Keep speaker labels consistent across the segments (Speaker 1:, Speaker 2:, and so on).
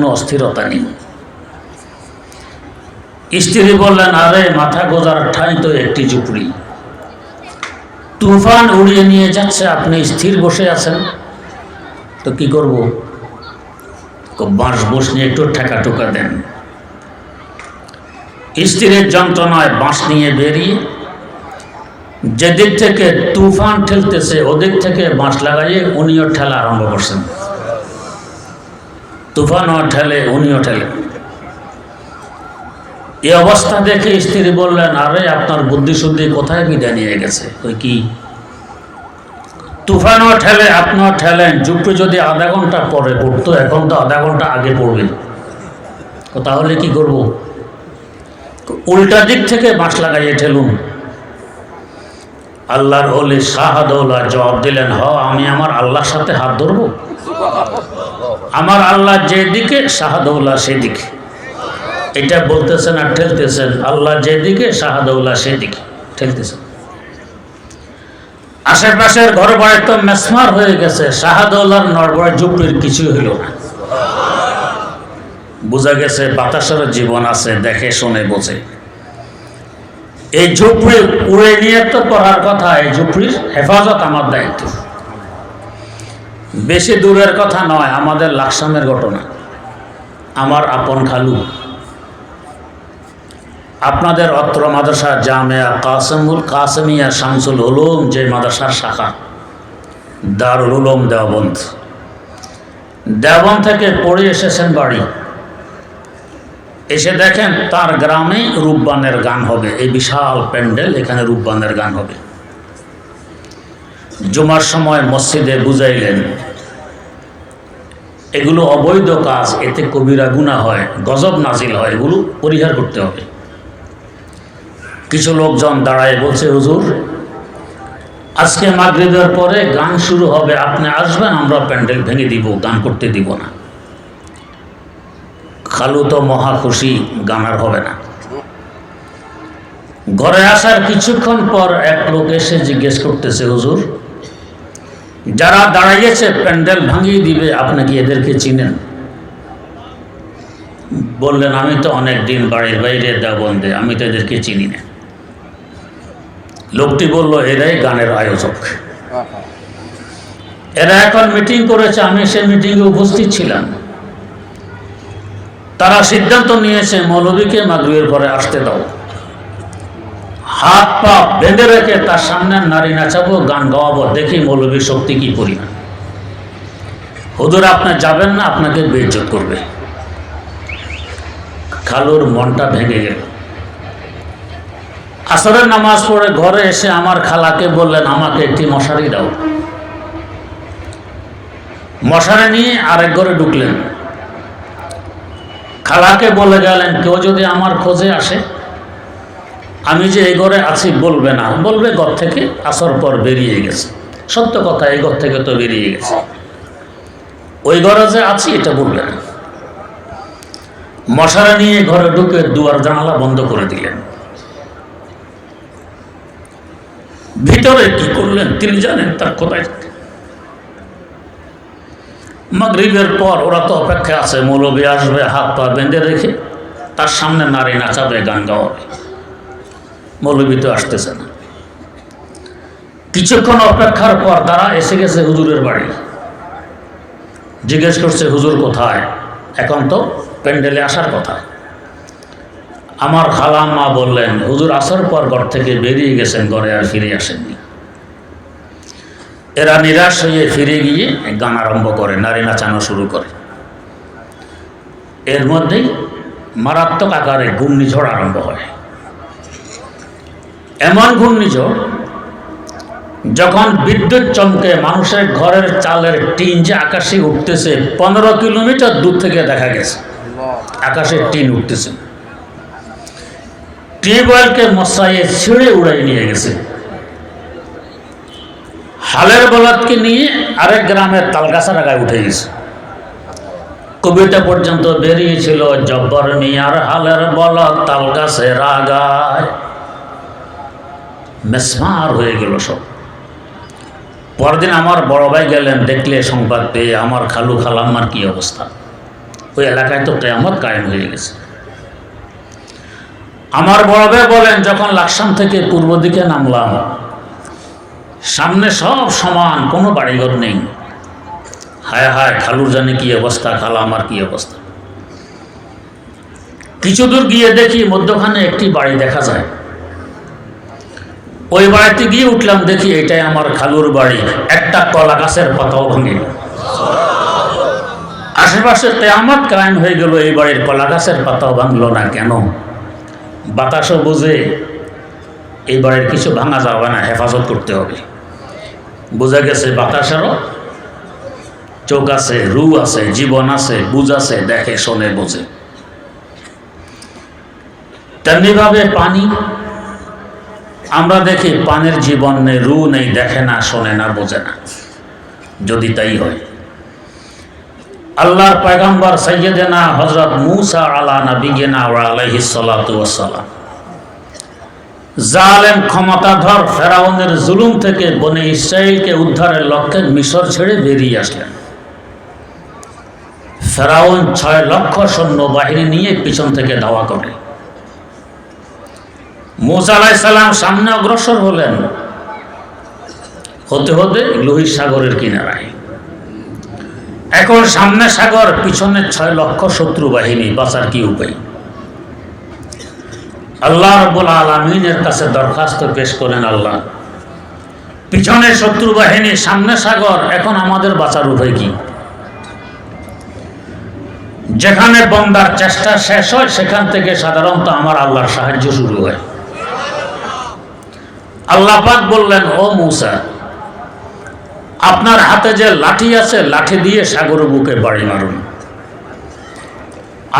Speaker 1: কোনো অস্থিরতা নেই। স্ত্রী বললেন, আরে, মাথা গোজার ঠাঁই তো একটি ঝুপড়ি। তুফান উড়িয়ে নিয়ে যাচ্ছে, আপনি স্থির বসে আছেন। তো কি করব? বাঁশ বস নিয়ে একটু ঠেকা টোকা দেন। স্ত্রীর যন্ত্রণায় বাঁশ নিয়ে বেরিয়ে যেদিক থেকে তুফান ঠেলতেছে, ওদিক থেকে বাঁশ লাগাইয়ে উনিও ঠেলা আরম্ভ করছেন। তুফানও ঠেলে উনিও ঠেলে এই অবস্থা দেখে স্ত্রী বললেন, আরে, আপনার বুদ্ধি শুদ্ধি কোথায় বিদায় নিয়ে গেছে? ওই কি? তুফানও ঠেলে আপনার ঠেলেন যুগটি যদি আধা ঘণ্টা পরে পড়তো, এখন তো আধা ঘণ্টা আগে পড়বে। তাহলে কি করব? উল্টা দিক থেকে বাঁশ লাগাইয়ে ঠেলুন। আল্লাহর হলে শাহাদৌলা জবাব দিলেন, হ, আমি আমার আল্লাহর সাথে হাত ধরবো? আমার আল্লাহ যেদিকে শাহাদৌলা সেদিকে। এটা বলতেছেন আর ঠেলতেছেন, আল্লাহ যেদিকে শাহাদৌলা সেদিকে। ঠেলতেছেন। আশেপাশের ঘর বাড়ি তো মেসমার হয়ে গেছে শাহাদৌলার নড়বড় ঝুপড়ির কিছু হইল না। বোঝা গেছে বাতাসের জীবন আছে, দেখে, শুনে, বোঝে। এই ঝুপড়ি উড়ে নিয়ে তো পড়ার কথা, এই ঝুপড়ির হেফাজত আমার দায়িত্ব। বেশি দূরের কথা নয়, আমাদের লাকসামের ঘটনা। আমার আপন খালু। আপনাদের অত্র মাদ্রাসা জামিয়া কাসেমুল কাসেমিয়া শামসুল উলুম, যে মাদ্রাসার শাখা। দারুল উলুম দেওবন্দ। দেওবন্দ থেকে পড়ে এসেছেন বাড়ি। এসে দেখেন তার গ্রামে রূপবানের গান হবে। এই বিশাল প্যান্ডেল এখানে রূপবানের গান হবে। জুমার সময় মসজিদে বুঝাইলেন, এগুলো অবৈধ কাজ, এতে কবিরা গুণা হয়, গজব নাজিল হয়, এগুলো পরিহার করতে হবে। কিছু লোকজন দাঁড়ায় বলছে, হুজুর, আজকে মাগরিবের পরে গান শুরু হবে, আপনি আসবেন, আমরা প্যান্ডেল ভেঙে দিব, গান করতে দিব না। খালু তো মহা খুশি গান আর হবে না। ঘরে আসার কিছুক্ষণ পর এক লোক এসে জিজ্ঞেস করতেছে হুজুর যারা দাঁড়াইয়েছে প্যান্ডেল ভাঙিয়ে দিবে আপনি কি এদেরকে চিনেন? বললেন আমি তো অনেক দিন বাড়ির বাইরে দেবন্দে আমি তো এদেরকে চিনি না। লোকটি বলল এরাই গানের আয়োজক। এরা এখন মিটিং করেছে আমি সে মিটিংয়ে উপস্থিত ছিলাম। তারা সিদ্ধান্ত নিয়েছে মৌলবীকে মাগরীবের পরে আসতে দাও। হাত পা বেঁধে রেখে তার সামনে নারী নাচাবো, গান গাওয়াবো, দেখি মৌলবীর শক্তি কি পরিমাণ। হুদুর আপনি যাবেন না, আপনাকে বেজ্জত করবে। খালুর মনটা ভেঙে গেল। আসরের নামাজ পড়ে ঘরে এসে আমার খালাকে বললেন, আমাকে একটি মশারি দাও। মশারি নিয়ে আরেক ঘরে ঢুকলেন। খালাকে বলে গেলেন, কেউ যদি আমার খোঁজে আসে, আমি যে এই ঘরে আছি বলবে না। বলবে, ঘর থেকে আসর পর বেরিয়ে গেছে। সত্য কথা, এই ঘর থেকে তো বেরিয়ে গেছে। ওই ঘরে যে আছি, এটা বলবে না। মশারা নিয়ে ঘরে ঢুকে দুয়ার জানালা বন্ধ করে দিলেন। ভিতরে কি করলেন তিনি জানেন, তার কোথায় মাগরিবের পর ওরা তো অপেক্ষা আছে, মৌলবী আসবে, হাত পা বেঁধে রেখে, তার সামনে নারী নাচাবে, গান গাওয়াবে। মৌলবী তো আসতেছে না। কিছুক্ষণ অপেক্ষার পর তারা এসে গেছে হুজুরের বাড়ি। জিজ্ঞেস করছে, হুজুর কোথায়? এখন তো প্যান্ডেলে আসার কথা। আমার খালা মা বললেন, হুজুর আসার পর ঘর থেকে বেরিয়ে গেছেন, ঘরে আর ফিরে আসেননি। এরা নিরাশ হয়ে ফিরে গিয়ে গান আরম্ভ করে, নারী নাচানো শুরু করে। এর মধ্যেই মারাত্মক আকারে ঘূর্ণিঝড় আরম্ভ হয়। এমন ঘূর্ণিঝড় যখন বিদ্যুৎ চমকে মানুষের ঘরের চালের টিন যে আকাশে উঠতেছে, পনেরো কিলোমিটার দূর থেকে দেখা গেছে। আকাশে টিন উঠতেছে। টিউবওয়েলকে মশাইয়ে ছিঁড়ে উড়াই নিয়ে গেছে। হালের বলদকে নিয়ে আরেক গ্রামের তালগাছা টাকায় উঠে গেছে। কবিতা পর্যন্ত বেরিয়েছিল, জব্বর মিয়ার হালের বলদ তালগাছের আগায় মেসমার হয়ে গেল সব। পরদিন আমার বড় ভাই গেলেন, দেখলে সংবাদ পেয়ে আমার খালু খালাম্মার কি অবস্থা? ওই এলাকায় তো কেয়ামত কায়েম হয়ে গেছে। আমার বড় ভাই বলেন, যখন লাকসাম থেকে পূর্ব দিকে নামলাম সামনে সব সমান, কোনো বাড়িঘর নেই। হায় হায় খালুর জানে কি অবস্থা, খালা আমার কি অবস্থা। কিছু দূর গিয়ে দেখি মধ্যখানে একটি বাড়ি দেখা যায়। ওই বাড়িতে গিয়ে উঠলাম, দেখি এটাই আমার খালুর বাড়ি। একটা কলা গাছের পাতাও ভাঙে। আশেপাশে তেয়ামত কায়েম হয়ে গেল, এই বাড়ির কলা গাছের পাতাও ভাঙলো না কেন? বাতাসও বুঝে, এই বাড়ির কিছু ভাঙা যাবে না, হেফাজত করতে হবে। বোঝা গেছে বাতাসেরও চোখ আছে রু আছে, জীবন আছে, বুঝ আছে, দেখে, শোনে, বোঝে। তেমনিভাবে পানি, আমরা দেখি পানির জীবন নেই রু নেই, দেখে না, শোনে না, বোঝে না। যদি তাই হয়। আল্লাহর পয়গাম্বর সৈয়দেনা হজরত মুসা আলা নবীনা আলাইহি সালাতু ওয়াসালাম জালেম ক্ষমতাধর ফেরাউনের জুলুম থেকে বনে ইসরায়েলকে উদ্ধারের লক্ষ্যে মিশর ছেড়ে বেরিয়ে আসলেন। ফেরাউন ছয় লক্ষ সৈন্য বাহিনী নিয়ে পিছন থেকে ধাওয়া করে মুসা আলাইসাল্লাম সামনে অগ্রসর হলেন। হতে হতে লোহিত সাগরের কিনারায়। এখন সামনে সাগর, পিছনে ছয় লক্ষ শত্রু বাহিনী বাঁচার কি উপায়? আল্লাহ রব্বুল আলমিনের কাছে দরখাস্ত পেশ করেন আল্লাহ। পিছনে শত্রু বাহিনী, সামনে সাগর, এখন আমাদের বাঁচার উপায় কি? যেখানে বন্দার চেষ্টা শেষ হয়, সেখান থেকে সাধারণত আমার আল্লাহর সাহায্য শুরু হয়। আল্লাহ পাক বললেন, ও মূসা, আপনার হাতে যে লাঠি আছে, লাঠি দিয়ে সাগর বুকে বাড়ি মারুন।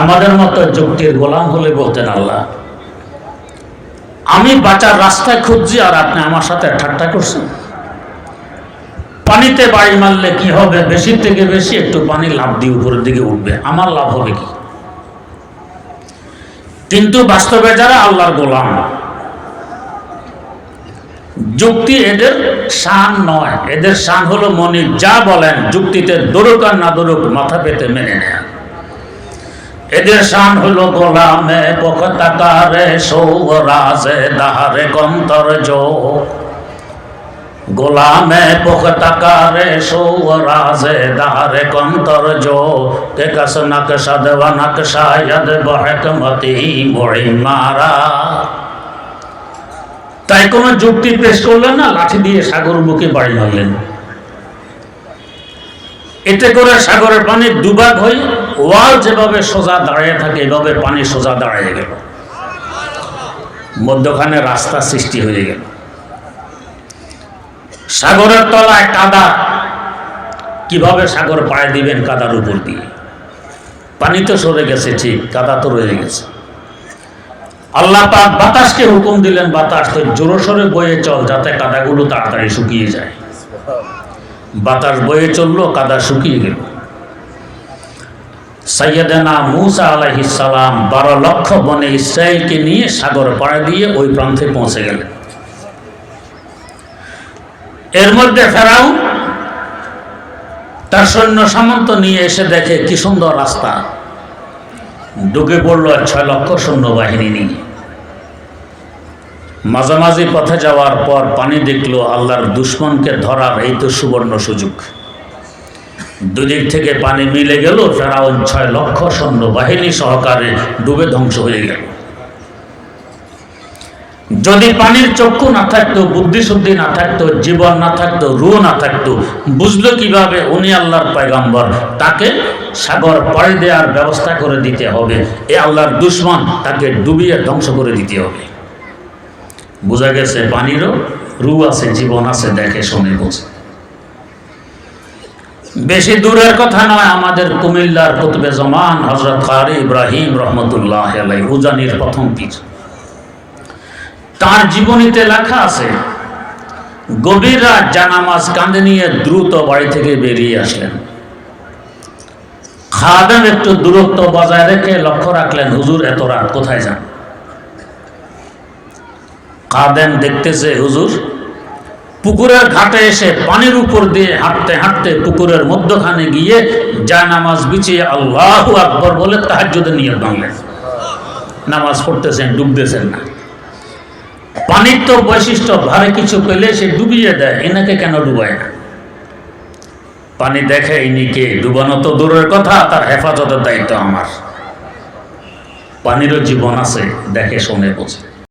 Speaker 1: আমাদের মতো যুক্তির গোলাম হলে বলতেন আল্লাহ আমি বাঁচার রাস্তায় খুঁজছি আর আপনি আমার সাথে ঠাট্টা করছেন। পানিতে বাড়ি মারলে কি হবে? বেশি থেকে বেশি একটু পানি লাভ দিয়ে উপরের দিকে উঠবে। আমার লাভ হবে কি? কিন্তু বাস্তবে যারা আল্লাহর গোলাম, যুক্তি এদের শান নয়। এদের শান হলো মনি যা বলেন যুক্তিতে দরুক আর না দরুক মাথা পেতে মেনে নেয় এদের শান হলো গোলামে পকতাকারে সৌরাজে দাহারে কন্তর জো গোলামে পকতাকারে সৌরাজে দাহারে কন্তর জো কে কস নকশা নকশা यद বহকমতি মোড়ি মারা। তাই কোনো যুক্তি পেশ করলেন না, লাঠি দিয়ে সাগর মুখে বাড়ি মারলেন। এতে করে সাগরের পানি দুভাগ হয়ে ওয়াল যেভাবে সোজা দাঁড়িয়ে থাকে, এভাবে পানি সোজা দাঁড়িয়ে গেল। মধ্যখানে রাস্তা সৃষ্টি হয়ে গেল। সাগরের তলায় কাদা। কীভাবে সাগর পায়ে দিবেন কাদার উপর দিয়ে? পানি তো সরে গেছে, ঠিক, কাদা তো রয়ে গেছে। আল্লাহ পাক বাতাসকে হুকুম দিলেন, বাতাস তো জোরসরে বয়ে চল, যাতে কাদাগুলো তাড়াতাড়ি শুকিয়ে যায়। বাতাস বয়ে চলল, কাদা শুকিয়ে গেল। সৈয়দনা মুসা আলাইহিস সালাম বারো লক্ষ বনে ইসরায়েলকে নিয়ে সাগর পাড়া দিয়ে ওই প্রান্তে পৌঁছে গেলেন। এর মধ্যে ফেরাও তার সৈন্য সামন্ত নিয়ে এসে দেখে কি সুন্দর রাস্তা। ঢুকে পড়ল ছয় লক্ষ সৈন্যবাহিনী নিয়ে। মাঝামাঝি পথে যাওয়ার পর পানি দেখল আল্লাহর দুশ্মনকে ধরার এই তো সুবর্ণ সুযোগ। দুদিক থেকে পানি মিলে গেল, ফেরাউন ছয় লক্ষ সৈন্য বাহিনী সহকারে ডুবে ধ্বংস হয়ে গেল। যদি পানির চক্ষু না থাকতো, বুদ্ধিশুদ্ধি না থাকতো, জীবন না থাকতো রু না থাকতো, বুঝলো কীভাবে উনি আল্লাহর পয়গম্বর? তাকে সাগর পাড়ি দেওয়ার ব্যবস্থা করে দিতে হবে। এ আল্লাহর দুশ্মন, তাকে ডুবিয়ে ধ্বংস করে দিতে হবে। বোঝা গেছে পানিরও রু আছে, জীবন আছে, দেখে শুনে বোঝে। বেশি দূরের কথা নয়, আমাদের কুমিল্লার কুতুবে জমান হজরত কারি ইব্রাহিম রহমতুল্লাহ উজানির প্রথম পীর। তার জীবনীতে লেখা আছে, গভীর রাত জানামাজ কাঁধে নিয়ে দ্রুত বাড়ি থেকে বেরিয়ে আসলেন। খাদেম একটু দূরত্ব বজায় রেখে লক্ষ্য রাখলেন, হুজুর, এত রাত কোথায় যান? কাদেম দেখতেছে, হুজুর পুকুরের ঘাটে এসে পানির উপর দিয়ে হাঁটতে হাঁটতে পুকুরের মধ্যখানে গিয়ে যা নামাজ বিছিয়ে আল্লাহ আকবর বলে তাহাজ্জুদের নিয়ত ভাঙলেন। নামাজ পড়তেছেন, ডুবতেছেন না। পানির তো বৈশিষ্ট্য ভারে কিছু পেলে সে ডুবিয়ে দেয়, এনাকে কেন ডুবায় না? পানি দেখে ইনিকে ডুবানো তো দূরের কথা, তার হেফাজতের দায়িত্ব আমার। পানিরও জীবন আছে, দেখে শুনে বোঝে।